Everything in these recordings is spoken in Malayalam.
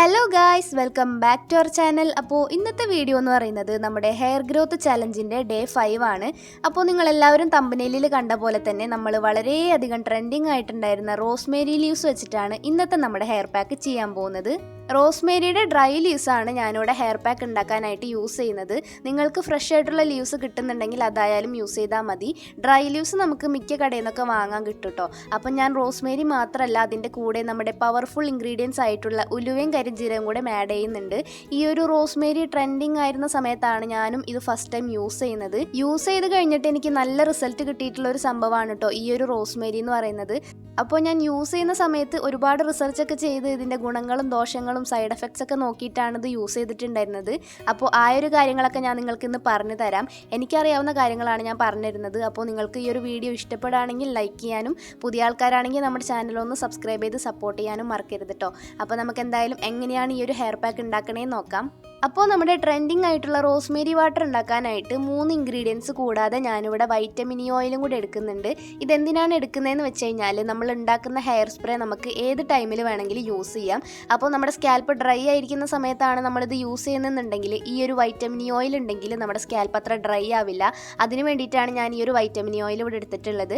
Hello. Guys welcome back to our channel അപ്പോൾ ഇന്നത്തെ വീഡിയോ എന്ന് പറയുന്നത് നമ്മുടെ ഹെയർ ഗ്രോത്ത് ചലഞ്ചിന്റെ ഡേ ഫൈവ് ആണ്. അപ്പോൾ നിങ്ങൾ എല്ലാവരും തമ്പനയിലിൽ കണ്ട പോലെ തന്നെ നമ്മൾ വളരെയധികം ട്രെൻഡിങ് ആയിട്ടുണ്ടായിരുന്ന റോസ്മേരി ലീവ്സ് വെച്ചിട്ടാണ് ഇന്നത്തെ നമ്മുടെ ഹെയർ പാക്ക് ചെയ്യാൻ പോകുന്നത്. റോസ്മേരിയുടെ ഡ്രൈ ലീവ്സ് ആണ് ഞാനിവിടെ ഹെയർ പാക്ക് ഉണ്ടാക്കാനായിട്ട് യൂസ് ചെയ്യുന്നത്. നിങ്ങൾക്ക് ഫ്രഷ് ആയിട്ടുള്ള ലീവ്സ് കിട്ടുന്നുണ്ടെങ്കിൽ അതായാലും യൂസ് ചെയ്താൽ മതി. ഡ്രൈ ലീവ്സ് നമുക്ക് മിക്ക കടയിൽ നിന്നൊക്കെ വാങ്ങാൻ കിട്ടും കേട്ടോ അപ്പം ഞാൻ റോസ്മേരി മാത്രമല്ല അതിന്റെ കൂടെ നമ്മുടെ പവർഫുൾ ഇൻഗ്രീഡിയൻസ് ആയിട്ടുള്ള ഉലുവയും കരിഞ്ജീരകം കൂടെ ആഡ് ചെയ്യുന്നുണ്ട്. ഈ ഒരു റോസ്മേരി ട്രെൻഡിങ് ആയിരുന്ന സമയത്താണ് ഞാനും ഇത് ഫസ്റ്റ് ടൈം യൂസ് ചെയ്യുന്നത്. യൂസ് ചെയ്ത് കഴിഞ്ഞിട്ട് എനിക്ക് നല്ല റിസൾട്ട് കിട്ടിയിട്ടുള്ള ഒരു സംഭവമാണ് കേട്ടോ ഈ ഒരു റോസ്മേരി എന്ന് പറയുന്നത്. അപ്പോൾ ഞാൻ യൂസ് ചെയ്യുന്ന സമയത്ത് ഒരുപാട് റിസർച്ച് ഒക്കെ ചെയ്ത് ഇതിന്റെ ഗുണങ്ങളും ദോഷങ്ങളും സൈഡ് എഫക്ട്സ് ഒക്കെ നോക്കിയിട്ടാണ് ഇത് യൂസ് ചെയ്തിട്ടുണ്ടായിരുന്നത്. അപ്പോൾ ആ ഒരു കാര്യങ്ങളൊക്കെ ഞാൻ നിങ്ങൾക്ക് ഇന്ന് പറഞ്ഞു തരാം. എനിക്കറിയാവുന്ന കാര്യങ്ങളാണ് ഞാൻ പറഞ്ഞിരുന്നത്. അപ്പോൾ നിങ്ങൾക്ക് ഈ ഒരു വീഡിയോ ഇഷ്ടപ്പെടുകയാണെങ്കിൽ ലൈക്ക് ചെയ്യാനും പുതിയ ആൾക്കാരാണെങ്കിൽ നമ്മുടെ ചാനലൊന്ന് സബ്സ്ക്രൈബ് ചെയ്ത് സപ്പോർട്ട് ചെയ്യാനും മറക്കരുത് കേട്ടോ അപ്പോൾ നമുക്ക് എന്തായാലും എങ്ങനെയാണ് ഈ ഒരു ഹെയർ പാക്ക് ഉണ്ടാക്കണേന്ന് നോക്കാം. അപ്പോൾ നമ്മുടെ ട്രെൻഡിങ് ആയിട്ടുള്ള റോസ്മേരി വാട്ടർ ഉണ്ടാക്കാനായിട്ട് മൂന്ന് ഇൻഗ്രീഡിയൻസ് കൂടാതെ ഞാനിവിടെ വൈറ്റമിൻ ഇ ഓയിലും കൂടി എടുക്കുന്നുണ്ട്. ഇതെന്തിനാണ് എടുക്കുന്നതെന്ന് വെച്ച് കഴിഞ്ഞാൽ നമ്മൾ ഉണ്ടാക്കുന്ന ഹെയർ സ്പ്രേ നമുക്ക് ഏത് ടൈമിൽ വേണമെങ്കിലും യൂസ് ചെയ്യാം. അപ്പോൾ നമ്മുടെ സ്കാൽപ്പ് ഡ്രൈ ആയിരിക്കുന്ന സമയത്താണ് നമ്മളിത് യൂസ് ചെയ്യുന്നതെന്നുണ്ടെങ്കിൽ ഈ ഒരു വൈറ്റമിൻ ഇ ഓയിൽ ഉണ്ടെങ്കിൽ നമ്മുടെ സ്കാൽപ്പ് അത്ര ഡ്രൈ ആവില്ല. അതിന് വേണ്ടിയിട്ടാണ് ഞാൻ ഈ ഒരു വൈറ്റമിൻ ഇ ഓയിൽ ഇവിടെ എടുത്തിട്ടുള്ളത്.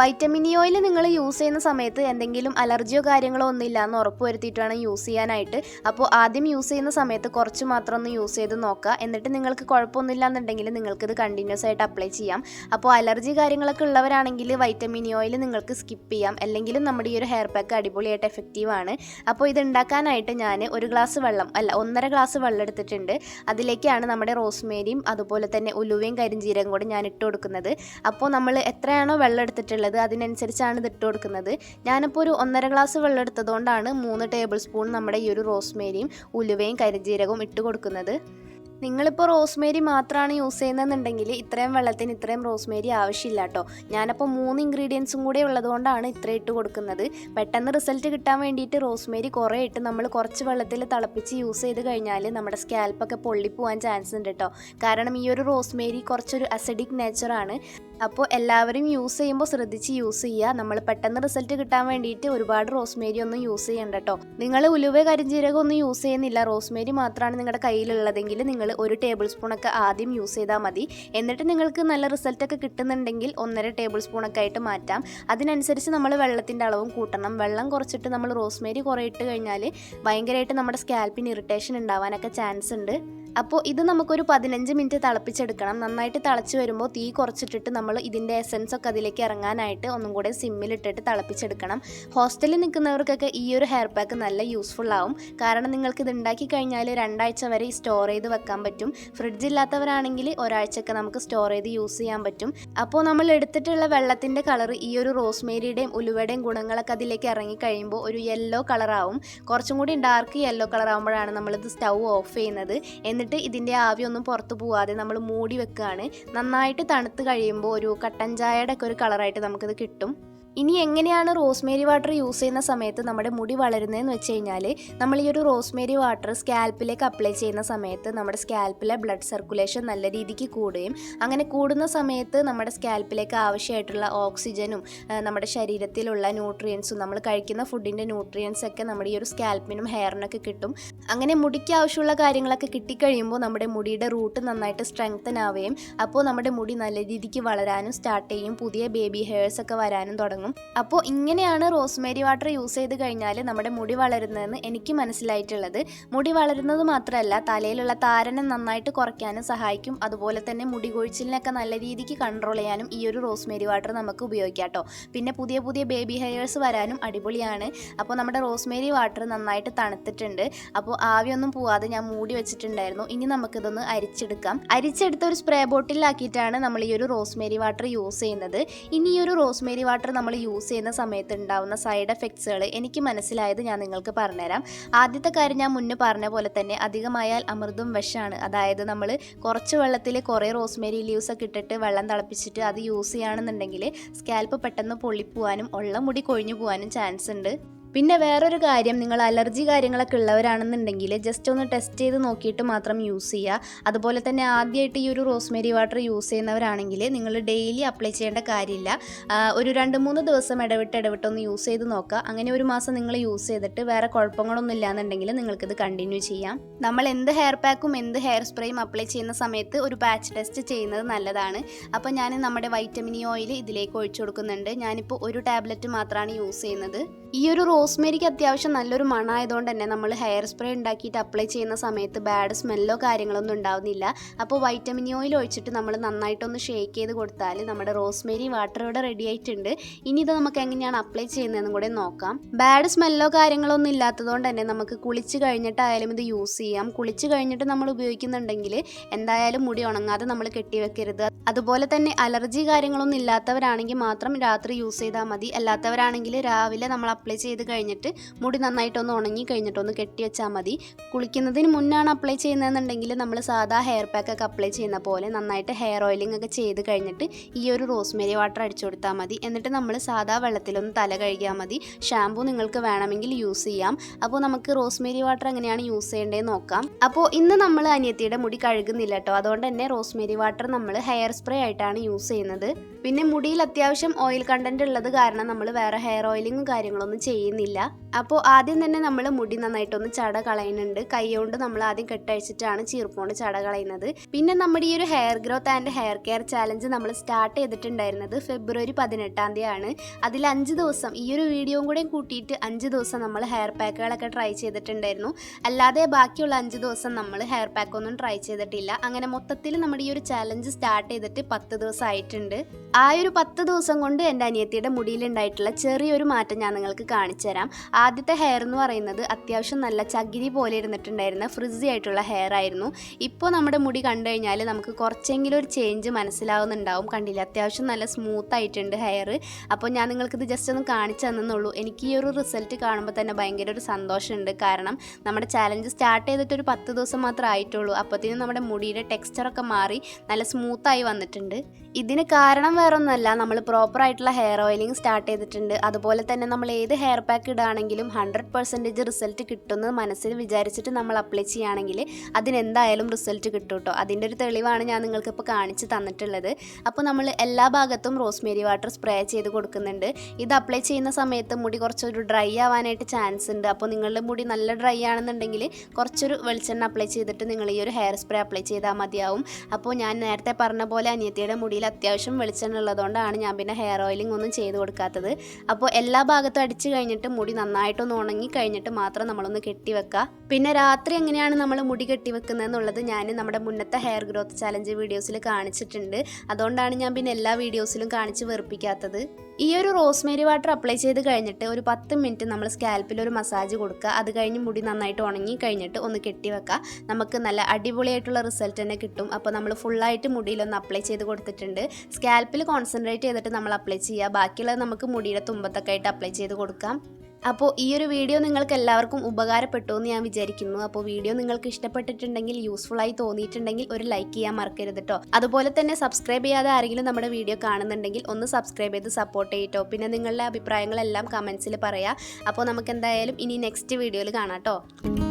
വൈറ്റമിൻ ഇ ഓയിൽ നിങ്ങൾ യൂസ് ചെയ്യുന്ന സമയത്ത് എന്തെങ്കിലും അലർജിയോ കാര്യങ്ങളോ ഒന്നും ഇല്ല എന്ന് ഉറപ്പ് വരുത്തിയിട്ടാണ് യൂസ് ചെയ്യാനായിട്ട്. അപ്പോൾ ആദ്യം യൂസ് ചെയ്യുന്ന സമയത്ത് കുറച്ച് മാത്രം ഒന്ന് യൂസ് ചെയ്ത് നോക്കുക. എന്നിട്ട് നിങ്ങൾക്ക് കുഴപ്പമൊന്നുമില്ല എന്നുണ്ടെങ്കിൽ നിങ്ങൾക്കിത് കണ്ടിന്യൂസ് ആയിട്ട് അപ്ലൈ ചെയ്യാം. അപ്പോൾ അലർജി കാര്യങ്ങളൊക്കെ ഉള്ളവരാണെങ്കിൽ വൈറ്റമിൻ ഓയിൽ നിങ്ങൾക്ക് സ്കിപ്പ് ചെയ്യാം. അല്ലെങ്കിലും നമ്മുടെ ഈ ഒരു ഹെയർ പാക്ക് അടിപൊളിയായിട്ട് എഫക്റ്റീവ് ആണ്. അപ്പോൾ ഇത് ഉണ്ടാക്കാനായിട്ട് ഞാൻ ഒരു ഗ്ലാസ് വെള്ളം അല്ല ഒന്നര ഗ്ലാസ് വെള്ളം എടുത്തിട്ടുണ്ട്. അതിലേക്കാണ് നമ്മുടെ റോസ്മേരിയും അതുപോലെ തന്നെ ഉലുവയും കരിഞ്ചീരകം കൂടി ഞാൻ ഇട്ട് കൊടുക്കുന്നത്. അപ്പോൾ നമ്മൾ എത്രയാണോ വെള്ളം എടുത്തിട്ടുള്ളത് അതിനനുസരിച്ചാണ് ഇത് ഇട്ട് കൊടുക്കുന്നത്. ഞാനിപ്പോൾ ഒരു ഒന്നര ഗ്ലാസ് വെള്ളം എടുത്തതുകൊണ്ടാണ് മൂന്ന് ടേബിൾ സ്പൂൺ നമ്മുടെ ഈ ഒരു റോസ്മേരിയും ഉലുവയും കരിഞ്ചീരകവും ഇട്ട് കൊടുക്കുന്നത്. നിങ്ങളിപ്പോൾ റോസ്മേരി മാത്രമാണ് യൂസ് ചെയ്യുന്നതെന്നുണ്ടെങ്കിൽ ഇത്രയും വെള്ളത്തിന് ഇത്രയും റോസ്മേരി ആവശ്യമില്ല കേട്ടോ ഞാനപ്പോൾ മൂന്ന് ഇൻഗ്രീഡിയൻസും കൂടെ ഉള്ളതുകൊണ്ടാണ് ഇത്ര ഇട്ട് കൊടുക്കുന്നത്. പെട്ടെന്ന് റിസൾട്ട് കിട്ടാൻ വേണ്ടിയിട്ട് റോസ്മേരി കുറേ ഇട്ട് നമ്മൾ കുറച്ച് വെള്ളത്തിൽ തിളപ്പിച്ച് യൂസ് ചെയ്ത് കഴിഞ്ഞാൽ നമ്മുടെ സ്കാൽപ്പൊക്കെ പൊള്ളിപ്പോവാൻ ചാൻസ് ഉണ്ട് കേട്ടോ കാരണം ഈ ഒരു റോസ്മേരി കുറച്ചൊരു അസിഡിക് നേച്ചറാണ് അപ്പോൾ എല്ലാവരും യൂസ് ചെയ്യുമ്പോൾ ശ്രദ്ധിച്ച് യൂസ് ചെയ്യുക. നമ്മൾ പെട്ടെന്ന് റിസൾട്ട് കിട്ടാൻ വേണ്ടിയിട്ട് ഒരുപാട് റോസ്മേരി ഒന്നും യൂസ് ചെയ്യണ്ട കേട്ടോ നിങ്ങൾ ഉലുവ കരിഞ്ജീരകം ഒന്നും യൂസ് ചെയ്യുന്നില്ല. റോസ്മേരി മാത്രമാണ് നിങ്ങളുടെ കയ്യിലുള്ളതെങ്കിൽ നിങ്ങൾ ഒരു ടേബിൾ സ്പൂണൊക്കെ ആദ്യം യൂസ് ചെയ്താൽ മതി. എന്നിട്ട് നിങ്ങൾക്ക് നല്ല റിസൾട്ടൊക്കെ കിട്ടുന്നുണ്ടെങ്കിൽ ഒന്നര ടേബിൾ സ്പൂണൊക്കെ ആയിട്ട് മാറ്റാം. അതിനനുസരിച്ച് നമ്മൾ വെള്ളത്തിന്റെ അളവും കൂട്ടണം. വെള്ളം കുറച്ചിട്ട് നമ്മൾ റോസ്മേരി കുറേ ഇട്ട് കഴിഞ്ഞാൽ ഭയങ്കരമായിട്ട് നമ്മുടെ സ്കാൽപ്പിന് ഇറിറ്റേഷൻ ഉണ്ടാവാനൊക്കെ ചാൻസ് ഉണ്ട്. അപ്പോൾ ഇത് നമുക്കൊരു പതിനഞ്ച് മിനിറ്റ് തിളപ്പിച്ചെടുക്കണം. നന്നായിട്ട് തിളച്ച് വരുമ്പോൾ തീ കുറച്ചിട്ടിട്ട് നമ്മൾ ഇതിന്റെ എസൻസ് ഒക്കെ അതിലേക്ക് ഇറങ്ങാനായിട്ട് ഒന്നും കൂടെ സിമ്മിലിട്ടിട്ട് തിളപ്പിച്ചെടുക്കണം. ഹോസ്റ്റലിൽ നിൽക്കുന്നവർക്കൊക്കെ ഈ ഒരു ഹെയർ പാക്ക് നല്ല യൂസ്ഫുൾ ആവും. കാരണം നിങ്ങൾക്ക് ഇത് ഉണ്ടാക്കി കഴിഞ്ഞാൽ രണ്ടാഴ്ച വരെ സ്റ്റോർ ചെയ്ത് വെക്കാൻ പറ്റും. ഫ്രിഡ്ജ് ഇല്ലാത്തവരാണെങ്കിൽ ഒരാഴ്ചയൊക്കെ നമുക്ക് സ്റ്റോർ ചെയ്ത് യൂസ് ചെയ്യാൻ പറ്റും. അപ്പോൾ നമ്മൾ എടുത്തിട്ടുള്ള വെള്ളത്തിന്റെ കളർ ഈ ഒരു റോസ്മേരിയുടെയും ഉലുവയുടെയും ഗുണങ്ങളൊക്കെ അതിലേക്ക് ഇറങ്ങി കഴിയുമ്പോൾ ഒരു യെല്ലോ കളറാവും കുറച്ചും കൂടി ഡാർക്ക് യെല്ലോ കളർ ആകുമ്പോഴാണ് നമ്മളിത് സ്റ്റൗ ഓഫ് ചെയ്യുന്നത്. എന്നിട്ട് ഇതിന്റെ ആവി ഒന്നും പുറത്ത് പോവാതെ നമ്മൾ മൂടി വെക്കുകയാണ് നന്നായിട്ട് തണുത്ത് കഴിയുമ്പോൾ ഒരു കട്ടൻ ചായയുടെ ഒക്കെ ഒരു കളറായിട്ട് നമുക്കിത് കിട്ടും. ഇനി എങ്ങനെയാണ് റോസ്മേരി വാട്ടർ യൂസ് ചെയ്യുന്ന സമയത്ത് നമ്മുടെ മുടി വളരുന്നതെന്ന് വെച്ച് കഴിഞ്ഞാൽ നമ്മൾ ഈ ഒരു റോസ്മേരി വാട്ടർ സ്കാൽപ്പിലേക്ക് അപ്ലൈ ചെയ്യുന്ന സമയത്ത് നമ്മുടെ സ്കാൽപ്പിലെ ബ്ലഡ് സർക്കുലേഷൻ നല്ല രീതിക്ക് കൂടുകയും അങ്ങനെ കൂടുന്ന സമയത്ത് നമ്മുടെ സ്കാൽപ്പിലേക്ക് ആവശ്യമായിട്ടുള്ള ഓക്സിജനും നമ്മുടെ ശരീരത്തിലുള്ള ന്യൂട്രിയൻസും നമ്മൾ കഴിക്കുന്ന ഫുഡിന്റെ ന്യൂട്രിയൻസ് ഒക്കെ നമ്മുടെ ഈ ഒരു സ്കാൽപ്പിനും ഹെയറിനൊക്കെ കിട്ടും. അങ്ങനെ മുടിക്ക് ആവശ്യമുള്ള കാര്യങ്ങളൊക്കെ കിട്ടിക്കഴിയുമ്പോൾ നമ്മുടെ മുടിയുടെ റൂട്ട് നന്നായിട്ട് സ്ട്രെങ്തൻ ആവുകയും അപ്പോൾ നമ്മുടെ മുടി നല്ല രീതിക്ക് വളരാനും സ്റ്റാർട്ട് ചെയ്യും പുതിയ ബേബി ഹെയർസ് ഒക്കെ വരാനും തുടങ്ങും. അപ്പോൾ ഇങ്ങനെയാണ് റോസ്മേരി വാട്ടർ യൂസ് ചെയ്ത് കഴിഞ്ഞാൽ നമ്മുടെ മുടി വളരുന്നതെന്ന് എനിക്ക് മനസ്സിലായിട്ടുള്ളത്. മുടി വളരുന്നത് മാത്രമല്ല തലയിലുള്ള താരനെ നന്നായിട്ട് കുറയ്ക്കാനും സഹായിക്കും. അതുപോലെ തന്നെ മുടി കൊഴിച്ചിലിനൊക്കെ നല്ല രീതിക്ക് കൺട്രോൾ ചെയ്യാനും ഈ ഒരു റോസ്മേരി വാട്ടർ നമുക്ക് ഉപയോഗിക്കാം കേട്ടോ. പിന്നെ പുതിയ പുതിയ ബേബി ഹെയേഴ്സ് വരാനും അടിപൊളിയാണ്. അപ്പോൾ നമ്മുടെ റോസ്മേരി വാട്ടർ നന്നായിട്ട് തണുത്തിട്ടുണ്ട്. അപ്പോൾ ആവിയൊന്നും പോവാതെ ഞാൻ മൂടി വെച്ചിട്ടുണ്ടായിരുന്നു. ഇനി നമുക്കിതൊന്ന് അരിച്ചെടുക്കാം. അരിച്ചെടുത്ത ഒരു സ്പ്രേ ബോട്ടിലാക്കിയിട്ടാണ് നമ്മൾ ഈ ഒരു റോസ്മേരി വാട്ടർ യൂസ് ചെയ്യുന്നത്. ഇനി ഈ ഒരു റോസ്മേരി വാട്ടർ നമ്മൾ യൂസ് ചെയ്യുന്ന സമയത്ത് ഉണ്ടാവുന്ന സൈഡ് എഫക്ട്സുകൾ എനിക്ക് മനസ്സിലായത് ഞാൻ നിങ്ങൾക്ക് പറഞ്ഞുതരാം. ആദ്യത്തെ കാര്യം ഞാൻ മുന്നേ പറഞ്ഞ പോലെ തന്നെ അധികമായാൽ അമൃതും വിഷമാണ്. അതായത് നമ്മൾ കുറച്ച് വെള്ളത്തിൽ കുറേ റോസ്മേരി ലീവ്സ് ഒക്കെ ഇട്ടിട്ട് വെള്ളം തിളപ്പിച്ചിട്ട് അത് യൂസ് ചെയ്യുകയാണെന്നുണ്ടെങ്കിൽ സ്കാൽപ്പ് പെട്ടെന്ന് പൊള്ളിപ്പോവാനും ഉള്ള മുടി കൊഴിഞ്ഞു പോകാനും ചാൻസ് ഉണ്ട്. പിന്നെ വേറൊരു കാര്യം നിങ്ങൾ അലർജി കാര്യങ്ങളൊക്കെ ഉള്ളവരാണെന്നുണ്ടെങ്കിൽ ജസ്റ്റ് ഒന്ന് ടെസ്റ്റ് ചെയ്ത് നോക്കിയിട്ട് മാത്രം യൂസ് ചെയ്യുക. അതുപോലെ തന്നെ ആദ്യമായിട്ട് ഈ ഒരു റോസ്മേരി വാട്ടർ യൂസ് ചെയ്യുന്നവരാണെങ്കിൽ നിങ്ങൾ ഡെയിലി അപ്ലൈ ചെയ്യേണ്ട കാര്യമില്ല. ഒരു രണ്ട് മൂന്ന് ദിവസം ഇടവിട്ട് ഇടവിട്ട് ഒന്ന് യൂസ് ചെയ്ത് നോക്കുക. അങ്ങനെ ഒരു മാസം നിങ്ങൾ യൂസ് ചെയ്തിട്ട് വേറെ കുഴപ്പങ്ങളൊന്നും ഇല്ലാന്നുണ്ടെങ്കിൽ നിങ്ങൾക്കിത് കണ്ടിന്യൂ ചെയ്യാം. നമ്മൾ എന്ത് ഹെയർ പാക്കും എന്ത് ഹെയർ സ്പ്രേയും അപ്ലൈ ചെയ്യുന്ന സമയത്ത് ഒരു പാച്ച് ടെസ്റ്റ് ചെയ്യുന്നത് നല്ലതാണ്. അപ്പോൾ ഞാൻ നമ്മുടെ വൈറ്റമിനി ഓയിൽ ഇതിലേക്ക് ഒഴിച്ചു കൊടുക്കുന്നുണ്ട്. ഞാനിപ്പോൾ ഒരു ടാബ്ലറ്റ് മാത്രമാണ് യൂസ് ചെയ്യുന്നത്. ഈ ഒരു റോസ്മേരിക്ക് അത്യാവശ്യം നല്ലൊരു മണമായതുകൊണ്ട് തന്നെ നമ്മൾ ഹെയർ സ്പ്രേ ഉണ്ടാക്കിയിട്ട് അപ്ലൈ ചെയ്യുന്ന സമയത്ത് ബാഡ് സ്മെല്ലോ കാര്യങ്ങളൊന്നും ഉണ്ടാവുന്നില്ല. അപ്പോൾ വൈറ്റമിൻ ഓയിൽ ഒഴിച്ചിട്ട് നമ്മൾ നന്നായിട്ടൊന്ന് ഷേക്ക് ചെയ്ത് കൊടുത്താൽ നമ്മുടെ റോസ്മേരി വാട്ടർ ഇവിടെ റെഡി ആയിട്ടുണ്ട്. ഇനി ഇത് നമുക്ക് എങ്ങനെയാണ് അപ്ലൈ ചെയ്യുന്നതെന്നും കൂടെ നോക്കാം. ബാഡ് സ്മെല്ലോ കാര്യങ്ങളൊന്നും ഇല്ലാത്തതുകൊണ്ട് തന്നെ നമുക്ക് കുളിച്ച് കഴിഞ്ഞിട്ടായാലും ഇത് യൂസ് ചെയ്യാം. കുളിച്ച് കഴിഞ്ഞിട്ട് നമ്മൾ ഉപയോഗിക്കുന്നുണ്ടെങ്കിൽ എന്തായാലും മുടി ഉണങ്ങാതെ നമ്മൾ കെട്ടിവെക്കരുത്. അതുപോലെ തന്നെ അലർജി കാര്യങ്ങളൊന്നും ഇല്ലാത്തവരാണെങ്കിൽ മാത്രം രാത്രി യൂസ് ചെയ്താൽ മതി. അല്ലാത്തവരാണെങ്കിൽ രാവിലെ നമ്മൾ അപ്ലൈ ചെയ്ത് കഴിഞ്ഞിട്ട് മുടി നന്നായിട്ടൊന്ന് ഉണങ്ങി കഴിഞ്ഞിട്ടൊന്ന് കെട്ടി വെച്ചാൽ മതി. കുളിക്കുന്നതിന് മുന്നാണ് അപ്ലൈ ചെയ്യുന്നതെന്നുണ്ടെങ്കിൽ നമ്മൾ സാധാ ഹെയർ പാക്ക് ഒക്കെ അപ്ലൈ ചെയ്യുന്ന പോലെ നന്നായിട്ട് ഹെയർ ഓയിലിംഗ് ഒക്കെ ചെയ്ത് കഴിഞ്ഞിട്ട് ഈ ഒരു റോസ്മേരി വാട്ടർ അടിച്ചു കൊടുത്താൽ മതി. എന്നിട്ട് നമ്മൾ സാധാ വെള്ളത്തിലൊന്ന് തല കഴുകിയാൽ മതി. ഷാമ്പു നിങ്ങൾക്ക് വേണമെങ്കിൽ യൂസ് ചെയ്യാം. അപ്പോൾ നമുക്ക് റോസ്മേരി വാട്ടർ എങ്ങനെയാണ് യൂസ് ചെയ്യേണ്ടതെന്ന് നോക്കാം. അപ്പോൾ ഇന്ന് നമ്മൾ അനിയത്തിയുടെ മുടി കഴുകുന്നില്ല കേട്ടോ. അതുകൊണ്ട് തന്നെ റോസ്മേരി വാട്ടർ നമ്മൾ ഹെയർ സ്പ്രേ ആയിട്ടാണ് യൂസ് ചെയ്യുന്നത്. പിന്നെ മുടിയിൽ അത്യാവശ്യം ഓയിൽ കണ്ടന്റ് ഉള്ളത് കാരണം നമ്മൾ വേറെ ഹെയർ ഓയിലിങ്ങും കാര്യങ്ങളൊന്നും ചെയ്യുന്നില്ല. അപ്പോൾ ആദ്യം തന്നെ നമ്മൾ മുടി നന്നായിട്ടൊന്ന് ചട കളയുന്നുണ്ട്. കൈ കൊണ്ട് നമ്മൾ ആദ്യം കെട്ടഴിച്ചിട്ടാണ് ചീർപ്പോണ്ട് ചട കളയുന്നത്. പിന്നെ നമ്മുടെ ഈ ഒരു hair growth and hair care challenge നമ്മൾ സ്റ്റാർട്ട് ചെയ്തിട്ടുണ്ടായിരുന്നത് ഫെബ്രുവരി പതിനെട്ടാം തീയതിയാണ്. അതിൽ അഞ്ച് ദിവസം ഈ ഒരു വീഡിയോയും കൂടെ കൂട്ടിയിട്ട് അഞ്ച് ദിവസം നമ്മൾ ഹെയർ പാക്കുകളൊക്കെ ട്രൈ ചെയ്തിട്ടുണ്ടായിരുന്നു. അല്ലാതെ ബാക്കിയുള്ള അഞ്ച് ദിവസം നമ്മൾ ഹെയർ പാക്ക് ഒന്നും ട്രൈ ചെയ്തിട്ടില്ല. അങ്ങനെ മൊത്തത്തിൽ നമ്മുടെ ഈ ഒരു ചാലഞ്ച് സ്റ്റാർട്ട് ചെയ്തിട്ട് പത്ത് ദിവസം ആയിട്ടുണ്ട്. ആ ഒരു പത്ത് ദിവസം കൊണ്ട് എന്റെ അനിയത്തിയുടെ മുടിയിലുണ്ടായിട്ടുള്ള ചെറിയൊരു മാറ്റം ഞാൻ നിങ്ങൾക്ക് കാണിച്ചു തരാം. ആദ്യത്തെ ഹെയർ എന്ന് പറയുന്നത് അത്യാവശ്യം നല്ല ചകിരി പോലെ ഇരുന്നിട്ടുണ്ടായിരുന്ന ഫ്രിസി ആയിട്ടുള്ള ഹെയർ ആയിരുന്നു. ഇപ്പോൾ നമ്മുടെ മുടി കണ്ടു കഴിഞ്ഞാൽ നമുക്ക് കുറച്ചെങ്കിലും ഒരു ചേഞ്ച് മനസ്സിലാവുന്നുണ്ടാവും. കണ്ടില്ല? അത്യാവശ്യം നല്ല സ്മൂത്ത് ആയിട്ടുണ്ട് ഹെയർ അപ്പോൾ ഞാൻ നിങ്ങൾക്കിത് ജസ്റ്റ് ഒന്ന് കാണിച്ചു തന്നെന്നുള്ളൂ. എനിക്ക് ഈ ഒരു റിസൾട്ട് കാണുമ്പോൾ തന്നെ ഭയങ്കര ഒരു സന്തോഷമുണ്ട്. കാരണം നമ്മുടെ ചാലഞ്ച് സ്റ്റാർട്ട് ചെയ്തിട്ട് ഒരു പത്ത് ദിവസം മാത്രമേ ആയിട്ടുള്ളൂ. അപ്പോഴത്തേനും നമ്മുടെ മുടിയുടെ ടെക്സ്ചറൊക്കെ മാറി നല്ല സ്മൂത്തായി വന്നിട്ടുണ്ട്. ഇതിന് കാരണം വേറൊന്നുമല്ല. നമ്മൾ പ്രോപ്പറായിട്ടുള്ള ഹെയർ ഓയിലിംഗ് സ്റ്റാർട്ട് ചെയ്തിട്ടുണ്ട്. അതുപോലെ തന്നെ നമ്മൾ ഏത് ഹെയർ ഇടുകയാണെങ്കിലും ഹൺഡ്രഡ് പെർസെന്റേജ് റിസൾട്ട് കിട്ടുമെന്ന് മനസ്സിൽ വിചാരിച്ചിട്ട് നമ്മൾ അപ്ലൈ ചെയ്യുകയാണെങ്കിൽ അതിനെന്തായാലും റിസൾട്ട് കിട്ടും കേട്ടോ. അതിന്റെ ഒരു തെളിവാണ് ഞാൻ നിങ്ങൾക്ക് ഇപ്പോൾ കാണിച്ച് തന്നിട്ടുള്ളത്. അപ്പോൾ നമ്മൾ എല്ലാ ഭാഗത്തും റോസ്മേരി വാട്ടർ സ്പ്രേ ചെയ്ത് കൊടുക്കുന്നുണ്ട്. ഇത് അപ്ലൈ ചെയ്യുന്ന സമയത്ത് മുടി കുറച്ചൊരു ഡ്രൈ ആവാനായിട്ട് ചാൻസ് ഉണ്ട്. അപ്പോൾ നിങ്ങളുടെ മുടി നല്ല ഡ്രൈ ആണെന്നുണ്ടെങ്കിൽ കുറച്ചൊരു വെളിച്ചെണ്ണ അപ്ലൈ ചെയ്തിട്ട് നിങ്ങൾ ഈ ഒരു ഹെയർ സ്പ്രേ അപ്ലൈ ചെയ്താൽ മതിയാവും. അപ്പോൾ ഞാൻ നേരത്തെ പറഞ്ഞ പോലെ അനിയത്തിയുടെ മുടിയിൽ അത്യാവശ്യം വെളിച്ചെണ്ണ ഉള്ളതുകൊണ്ടാണ് ഞാൻ പിന്നെ ഹെയർ ഓയിലിംഗ് ഒന്നും ചെയ്ത് കൊടുക്കാത്തത്. അപ്പോൾ എല്ലാ ഭാഗത്തും അടിച്ച് കഴിഞ്ഞിട്ട് മുടി നന്നായിട്ടൊന്ന് ഉണങ്ങി കഴിഞ്ഞിട്ട് മാത്രം നമ്മളൊന്ന് കെട്ടി വെക്കുക പിന്നെ രാത്രി എങ്ങനെയാണ് നമ്മൾ മുടി കെട്ടി വെക്കുന്നത് എന്നുള്ളത് ഞാൻ നമ്മുടെ മുന്നത്തെ ഹെയർ ഗ്രോത്ത് ചലഞ്ച് വീഡിയോസിൽ കാണിച്ചിട്ടുണ്ട്. അതുകൊണ്ടാണ് ഞാൻ പിന്നെ എല്ലാ വീഡിയോസിലും കാണിച്ച് വെറുപ്പിക്കാത്തത്. ഈ ഒരു റോസ്മേരി വാട്ടർ അപ്ലൈ ചെയ്ത് കഴിഞ്ഞിട്ട് ഒരു പത്ത് മിനിറ്റ് നമ്മൾ സ്കാൽപ്പിൽ ഒരു മസാജ് കൊടുക്കുക. അത് കഴിഞ്ഞ് മുടി നന്നായിട്ട് ഉണങ്ങി കഴിഞ്ഞിട്ട് ഒന്ന് കെട്ടി വെക്കുക നമുക്ക് നല്ല അടിപൊളിയായിട്ടുള്ള റിസൾട്ട് തന്നെ കിട്ടും. അപ്പോൾ നമ്മൾ ഫുള്ളായിട്ട് മുടിയിലൊന്ന് അപ്ലൈ ചെയ്ത് കൊടുത്തിട്ടുണ്ട്. സ്കാൽപ്പിൽ കോൺസെൻട്രേറ്റ് ചെയ്തിട്ട് നമ്മൾ അപ്ലൈ ചെയ്യുക. ബാക്കിയുള്ളത് നമുക്ക് മുടിയുടെ തുമ്പത്തൊക്കെ ആയിട്ട് അപ്ലൈ ചെയ്ത് കൊടുക്കാം. അപ്പോൾ ഈ ഒരു വീഡിയോ നിങ്ങൾക്ക് എല്ലാവർക്കും ഉപകാരപ്പെട്ടു എന്ന് ഞാൻ വിചാരിക്കുന്നു. അപ്പോൾ വീഡിയോ നിങ്ങൾക്ക് ഇഷ്ടപ്പെട്ടിട്ടുണ്ടെങ്കിൽ യൂസ്ഫുൾ ആയി തോന്നിയിട്ടുണ്ടെങ്കിൽ ഒരു ലൈക്ക് ചെയ്യാൻ മറക്കരുത് കേട്ടോ അതുപോലെ തന്നെ സബ്സ്ക്രൈബ് ചെയ്യാതെ ആരെങ്കിലും നമ്മുടെ വീഡിയോ കാണുന്നുണ്ടെങ്കിൽ ഒന്ന് സബ്സ്ക്രൈബ് ചെയ്ത് സപ്പോർട്ട് ചെയ്യട്ടോ. പിന്നെ നിങ്ങളുടെ അഭിപ്രായങ്ങളെല്ലാം കമൻസിൽ പറയാം. അപ്പോൾ നമുക്ക് എന്തായാലും ഇനി നെക്സ്റ്റ് വീഡിയോയിൽ കാണാം കേട്ടോ